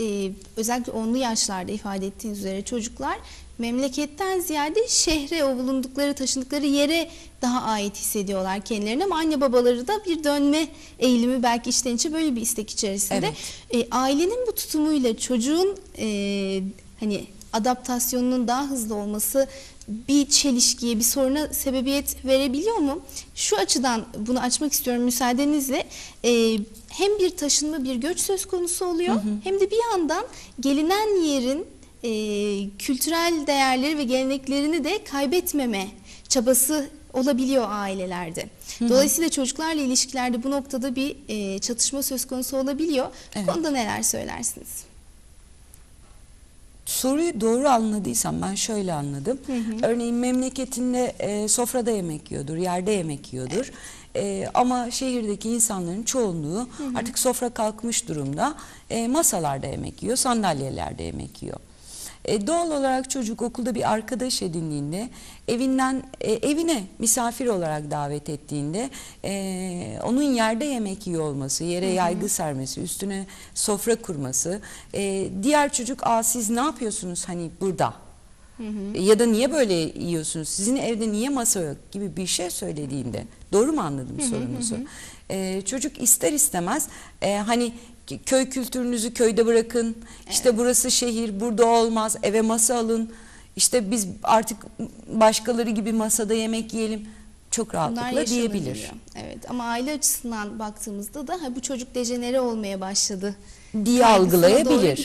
e, özellikle onlu yaşlarda ifade ettiğiniz üzere çocuklar memleketten ziyade şehre o bulundukları taşındıkları yere daha ait hissediyorlar kendilerini ama anne babaları da bir dönme eğilimi belki içten içe böyle bir istek içerisinde. E, ailenin bu tutumuyla çocuğun e, hani adaptasyonunun daha hızlı olması bir çelişkiye, bir soruna sebebiyet verebiliyor mu? Şu açıdan bunu açmak istiyorum müsaadenizle. Ee, hem bir taşınma, bir göç söz konusu oluyor hem de bir yandan gelinen yerin e, kültürel değerleri ve geleneklerini de kaybetmeme çabası olabiliyor ailelerde. Dolayısıyla çocuklarla ilişkilerde bu noktada bir e, çatışma söz konusu olabiliyor. Evet. Bu konuda neler söylersiniz? Soruyu doğru anladıysam ben şöyle anladım. Örneğin memleketinde e, sofrada yemek yiyordur, yerde yemek yiyordur. E, ama şehirdeki insanların çoğunluğu artık sofra kalkmış durumda. E, masalarda yemek yiyor, sandalyelerde yemek yiyor. E, doğal olarak çocuk okulda bir arkadaş edindiğinde evinden e, evine misafir olarak davet ettiğinde e, onun yerde yemek yiyor olması, yere yaygı sermesi, üstüne sofra kurması, e, diğer çocuk aa siz ne yapıyorsunuz hani burada? E, Ya da niye böyle yiyorsunuz? Sizin evde niye masa yok gibi bir şey söylediğinde doğru mu anladım sorunuzu? E, çocuk ister istemez e, hani köy kültürünüzü köyde bırakın. İşte burası şehir, burada olmaz. Eve masa alın. İşte biz artık başkaları gibi masada yemek yiyelim. Çok rahatlıkla diyebilir. Evet ama aile açısından baktığımızda da ha, bu çocuk dejenere olmaya başladı. Diye algılayabilir.